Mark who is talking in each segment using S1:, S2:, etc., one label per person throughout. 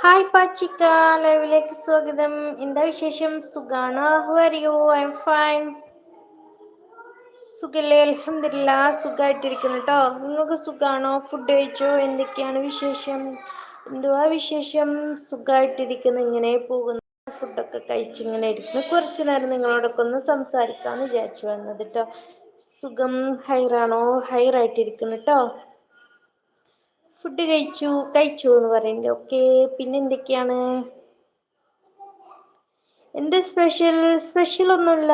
S1: Hi പാച്ചിക്ക ലൈവിലേക്ക് സ്വാഗതം. എന്താ വിശേഷം? സുഖാണ്? ഫൈൻ സുഖല്ലേ? അൽഹംദുലില്ലാ. സുഖമായിട്ടിരിക്കുന്നു കേട്ടോ നിങ്ങൾക്ക് സുഖാണോ? ഫുഡ് കഴിച്ചോ? എന്തൊക്കെയാണ് വിശേഷം? എന്തുവാ വിശേഷം? സുഖമായിട്ടിരിക്കുന്നു ഇങ്ങനെ പോകുന്നു. ഫുഡൊക്കെ കഴിച്ച് ഇങ്ങനെ ഇരിക്കുന്നു. കുറച്ചു നേരം നിങ്ങളോടൊക്കെ ഒന്ന് സംസാരിക്കാന്ന് വിചാരിച്ചു വന്നത് കേട്ടോ സുഖം ഹൈറാണോ? ഹൈറായിട്ടിരിക്കുന്നു ട്ടോ. ഫുഡ് കഴിച്ചു കഴിച്ചു എന്ന് പറയുന്നത് ഓക്കെ പിന്നെ എന്തൊക്കെയാണ്? എന്ത് സ്പെഷ്യൽ? സ്പെഷ്യൽ ഒന്നുമില്ല.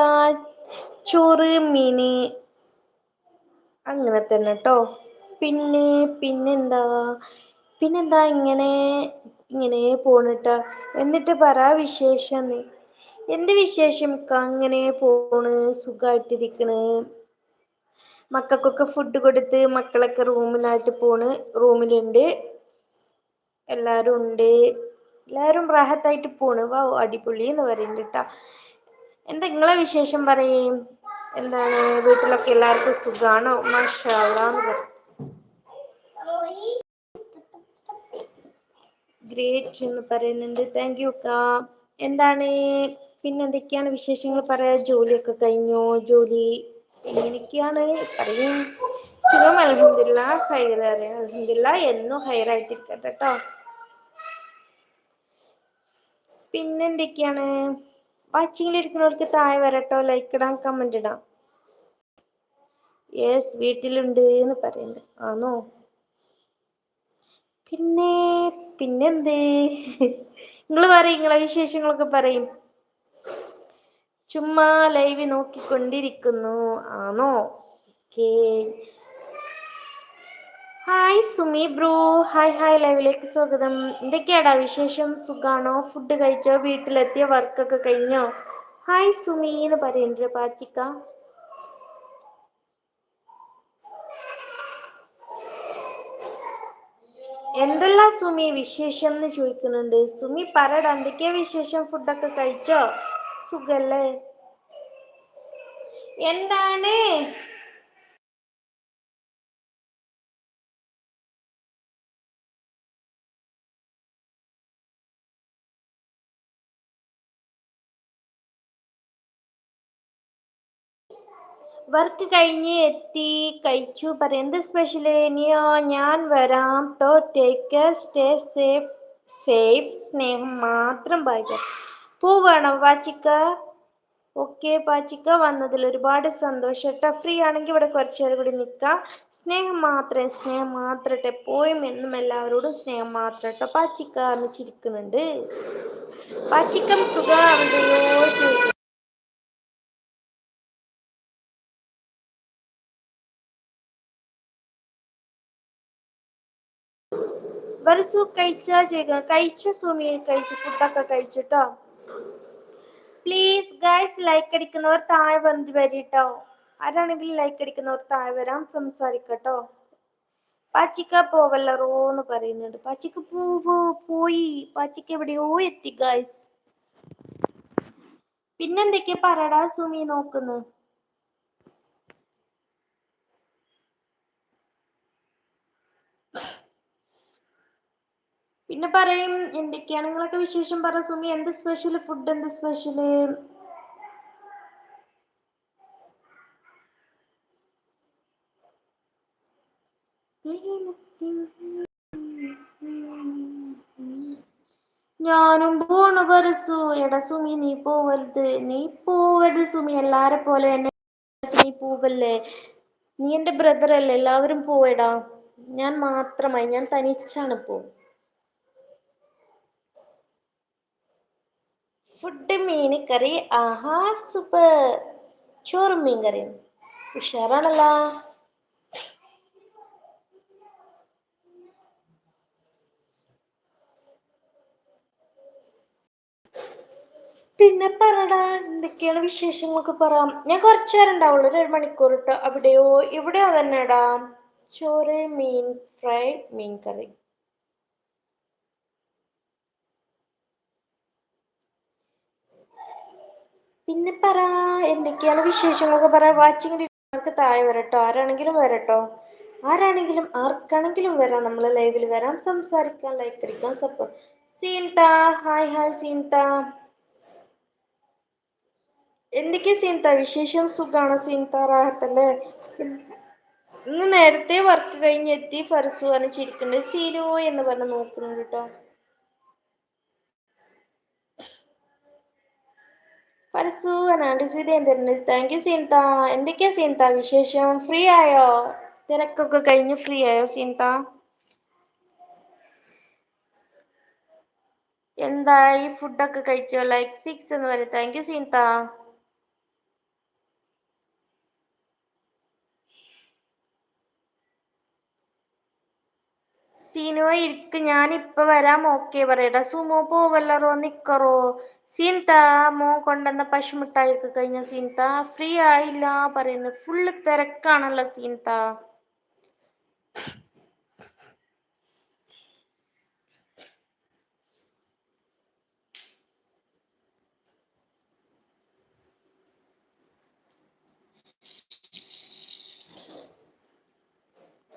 S1: ചോറ് മീന് അങ്ങനെ തന്നെ കേട്ടോ പിന്നെ പിന്നെന്താ? പിന്നെന്താ ഇങ്ങനെ ഇങ്ങനെ പോണട്ടാ എന്നിട്ട് പറ വിശേഷം. എന്ത് വിശേഷം? അങ്ങനെ പോണ് സുഖായിട്ടിരിക്കണ് മക്കൾക്കൊക്കെ ഫുഡ് കൊടുത്ത് മക്കളൊക്കെ റൂമിലായിട്ട് പോണ്. റൂമിലുണ്ട് എല്ലാരും ഉണ്ട്. എല്ലാരും റാഹത്തായിട്ട് പോണ്. വൗ അടിപൊളിന്ന് കേട്ടോ എന്താ ഇങ്ങളെ വിശേഷം പറയ്? എന്താണ്? വീട്ടിലൊക്കെ എല്ലാവർക്കും സുഖാണോ? മാഷാ പറയും പറ ഗ്രേറ്റ് എന്ന് പറയുന്നുണ്ട് താങ്ക് യു അക്ക എന്താണ്? പിന്നെന്തൊക്കെയാണ് വിശേഷങ്ങൾ പറയാ ജോലിയൊക്കെ കഴിഞ്ഞോ? ജോലി എങ്ങനെയൊക്കെയാണ്? പറയും സുഖം അലഹമില്ല ഹൈറ് അലഹമില്ല എന്നും ഹൈറായിട്ടിരിക്കട്ടെ കേട്ടോ പിന്നെന്തൊക്കെയാണ് വാച്ചിങ്ങിലിരിക്കുന്നവർക്ക് താഴെ വരട്ടോ? ലൈക്ക് ഇടാം കമന്റ് ഇടാം. യെസ് വീട്ടിലുണ്ട് എന്ന് പറയുന്നത് ആണോ? പിന്നെ പിന്നെന്ത്? നിങ്ങൾ നിങ്ങൾ പറയ് ഇങ്ങളെ വിശേഷങ്ങളൊക്കെ പറയ്. ചുമ്മാ ലൈവ് നോക്കിക്കൊണ്ടിരിക്കുന്നു. ആണോ? Hi Sumi bro. Hi hi ലൈവിലേക്ക് സ്വാഗതം. എന്തൊക്കെയാടാ വിശേഷം? സുഖാണോ? ഫുഡ് കഴിച്ചോ? വീട്ടിലെത്തിയ? വർക്കൊക്കെ കഴിഞ്ഞോ? ഹായ് സുമി എന്ന് പറയണ്ട് പാച്ചിക്ക? എന്തെല്ലാം സുമി വിശേഷം എന്ന് ചോദിക്കുന്നുണ്ട്. സുമി പറടാ എന്തൊക്കെയാ വിശേഷം? ഫുഡൊക്കെ കഴിച്ചോ? സുഖല്ലേ എന്താണ് വർക്ക് കഴിഞ്ഞ് എത്തി കഴിച്ചു പറ എന്ത് സ്പെഷ്യൽ ഇനിയോ ഞാൻ വരാം ട്ടോ take care stay safe safe സ്നേഹം മാത്രം ബൈ ബൈ പൂവേണോ പാച്ചിക്ക? ഓക്കെ പാച്ചിക്ക വന്നതിൽ ഒരുപാട് സന്തോഷം. കേട്ടോ ഫ്രീ ആണെങ്കിൽ ഇവിടെ കുറച്ചു നേരം കൂടി നിൽക്കാം. സ്നേഹം മാത്രമേ സ്നേഹം മാത്രട്ടെ എപ്പോഴും എന്നും എല്ലാവരോടും സ്നേഹം മാത്രം. കേട്ടോ പാച്ചിക്ക എന്ന് ചിരിക്കുന്നുണ്ട്. പാച്ചിക്കം സുഖാണോ ചോദിക്കും വരസു കഴിച്ചാ ചോദിക്കാം കഴിച്ചു സുമി കഴിച്ചു ഫുഡൊക്കെ കഴിച്ചുട്ടോ പ്ലീസ് ഗൈസ് ലൈക്ക് അടിക്കുന്നവർ താഴെ വന്നിട്ട് വരിട്ടോ. ആരാണെങ്കിലും ലൈക്ക് അടിക്കുന്നവർ താഴെ വരാം സംസാരിക്കട്ടോ. പാച്ചിക്ക പോവല്ലറോന്ന് പറയുന്നുണ്ട്. പാച്ചിക്ക പോവോ പോയി. പാച്ചിക്ക എവിടെയോ എത്തി ഗൈസ് പിന്നെന്തൊക്കെയാ പറടാ സുമി നോക്കുന്നു? പിന്നെ പറയും എന്തൊക്കെയാണ് നിങ്ങളൊക്കെ വിശേഷം? പറ സുമി എന്ത് സ്പെഷ്യൽ ഫുഡ് എന്ത് സ്പെഷ്യൽ ഞാനും പോണു വരസു എട സുമി നീ പോവരുത്. നീ പോവരുത് സുമി. എല്ലാരെ പോലെ എന്നെ നീ പോവല്ലേ? നീ എന്റെ ബ്രദറല്ലേ എല്ലാവരും പോവേടാ ഞാൻ മാത്രമായി. ഞാൻ തനിച്ചാണ് പോ മീന് കറി ആഹാ സൂപ്പർ. ചോറും മീൻ കറിയും ഉഷാറാണല്ലോ. പിന്നെ പറടാ എന്തൊക്കെയാണ് വിശേഷങ്ങളൊക്കെ പറ. ഞാൻ കൊറച്ചു നേരം ഉണ്ടാവുള്ളൂ ഒരു മണിക്കൂർ ഇട്ടോ അവിടെയോ? ഇവിടെയോ തന്നെടാ. ചോറ് മീൻ ഫ്രൈ മീൻ കറി പിന്നെ പറ എന്തൊക്കെയാണ് വിശേഷങ്ങളൊക്കെ പറ. വാച്ചിങ് ക്ക് താഴെ വരട്ടോ? ആരാണെങ്കിലും വരട്ടോ? ആരാണെങ്കിലും ആർക്കാണെങ്കിലും വരാം. നമ്മൾ ലൈവിൽ വരാം സംസാരിക്കാൻ ലൈക്ക് അടിക്കാം support Seentha hi hi Seentha. എന്തൊക്കെയാ സീൻത? വിശേഷം സുഖമാണ് സീൻത? റാഹത്തല്ലേ ഇന്ന് നേരത്തെ വർക്ക് കഴിഞ്ഞ് എത്തി. ഫർസു പറഞ്ഞ് എന്ന് പറഞ്ഞ് നോക്കുന്നുണ്ട് ട്ടോ. ഫർസു പറഞ്ഞാണ്ട് ഹൃദയം തരുന്നത് താങ്ക് യു സീൻത്ത എന്തൊക്കെയാ സീൻത്ത വിശേഷം? ഫ്രീ ആയോ? തിരക്കൊക്കെ കഴിഞ്ഞ് ഫ്രീ ആയോ സീൻത്ത എന്തായി ഫുഡൊക്കെ കഴിച്ചോ? ലൈക്ക് സിക്സ് എന്ന് പറയും. താങ്ക് യു സീൻത്ത സീനുവ ഇരിക്ക്. ഞാനിപ്പ വരാം. ഓക്കെ പറയടാ. സുമോ പോവല്ലറോ നിക്കറോ. സീൻത്താ മോൻ കൊണ്ടുവന്ന പശുമിഠായിക്കെ കഴിഞ്ഞ സീൻത ഫ്രീ ആയില്ല പറയുന്നത് ഫുള്ള് തിരക്കാണല്ലോ സീൻത.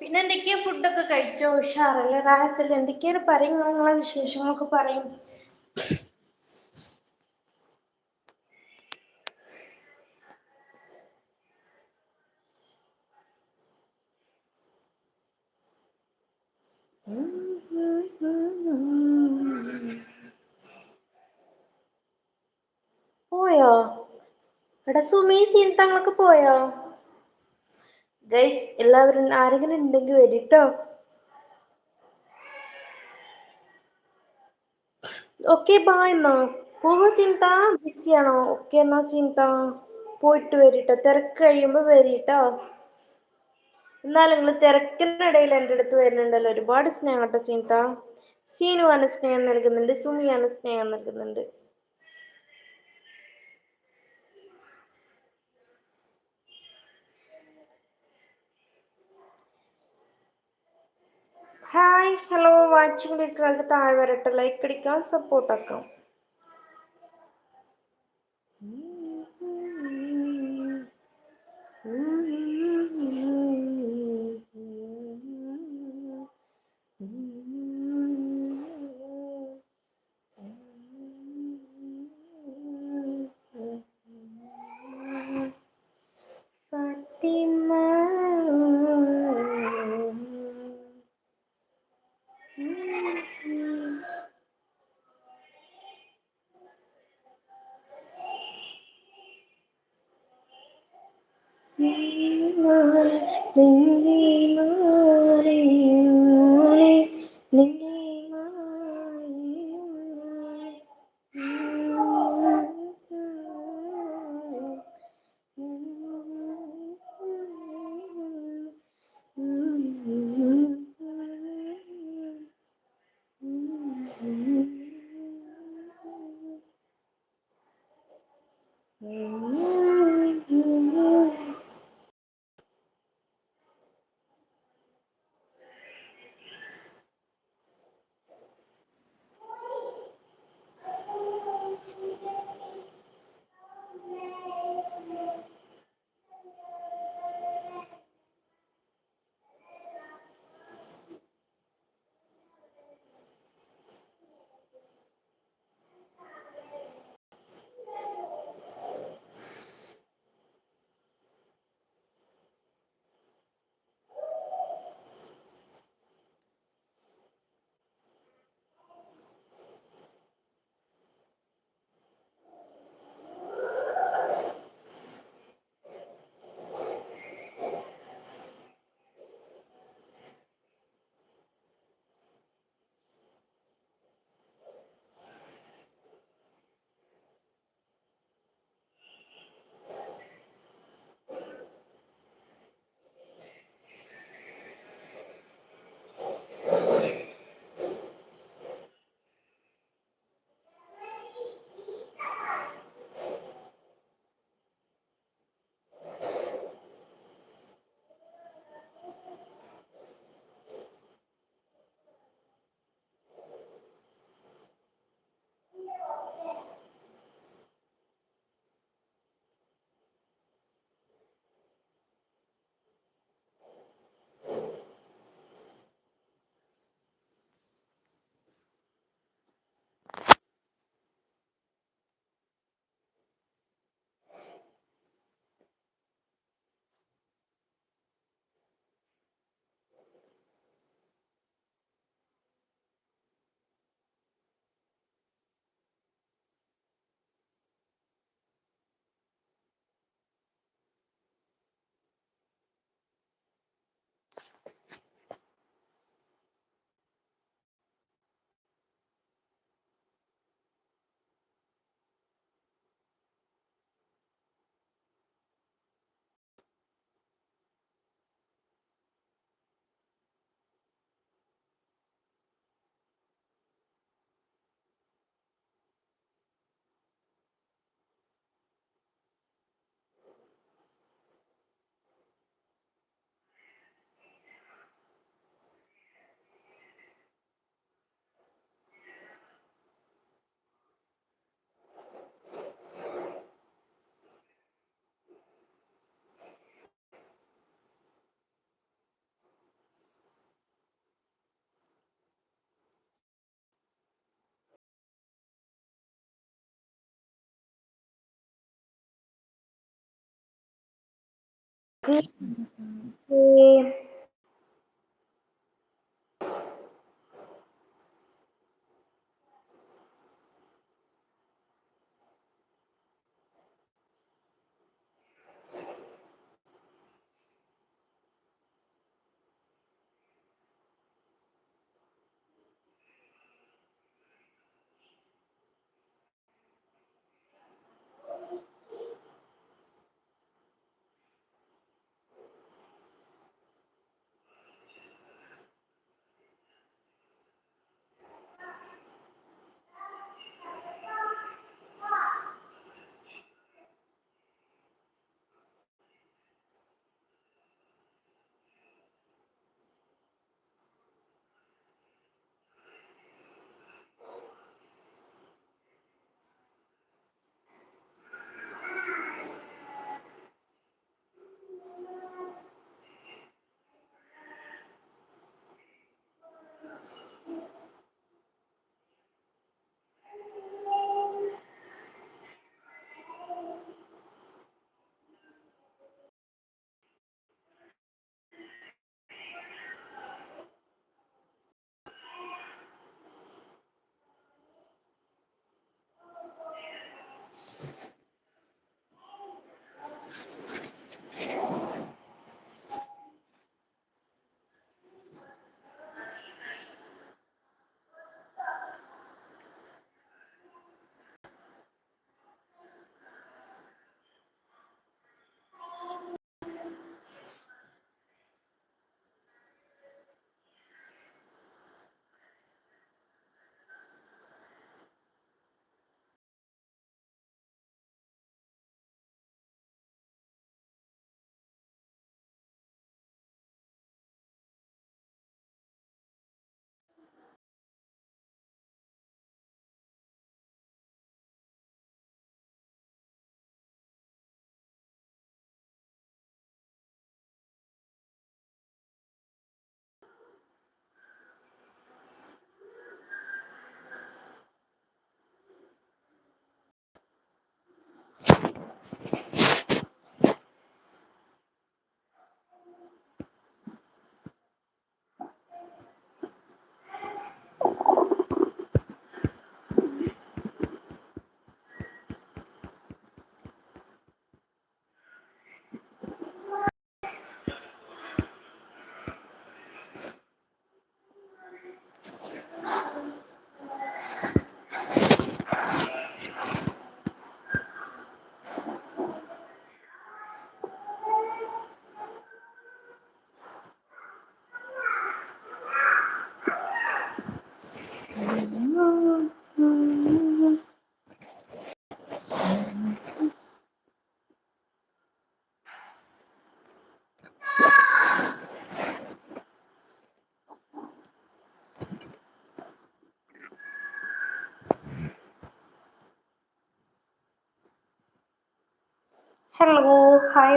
S1: പിന്നെ എന്തൊക്കെയാ ഫുഡൊക്കെ കഴിച്ചോ? ഉഷാറല്ലേ? റാഹത്തല്ലേ? എന്തൊക്കെയാണ് പറയുന്നത്? നിങ്ങളെ വിശേഷങ്ങളൊക്കെ പറയ് പോയോ എടാ സുമി സീൻത്താങ്ങളൊക്കെ പോയോ? ഗൈസ് എല്ലാവരും ആരെങ്കിലും ഉണ്ടെങ്കിൽ വരിട്ടോ. ഓക്കെ ബായ് എന്നാ പോവ സീൻത്ത ബിസിയാണോ ഓക്കെ എന്നാ സീൻത്ത പോയിട്ട് വരിട്ടോ. തിരക്ക് കഴിയുമ്പോ വരിട്ടോ. എന്നാലും നിങ്ങൾ തിരക്കിനിടയിൽ എന്റെ അടുത്ത് വരുന്നുണ്ടല്ലോ. ഒരുപാട് സ്നേഹം കേട്ടോ സീൻത്ത സീനുവാണ് സ്നേഹം നൽകുന്നുണ്ട് സുമിയാണ് സ്നേഹം നൽകുന്നുണ്ട്. ഹായ് ഹലോ വാച്ചിങ് ഇരിക്കുന്നവർക്ക് താഴെ വരട്ടെ ലൈക്ക് അടിക്കാം സപ്പോർട്ട് നീ മാറി 嗯。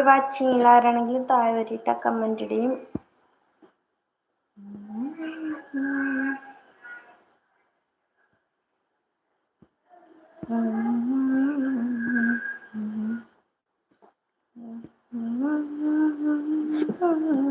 S1: ആയി വാച്ചിങ്ങിൽ ആരാണെങ്കിൽ താഴെ വരിട്ട കമന്റ് ഇടയും Mm-hmm.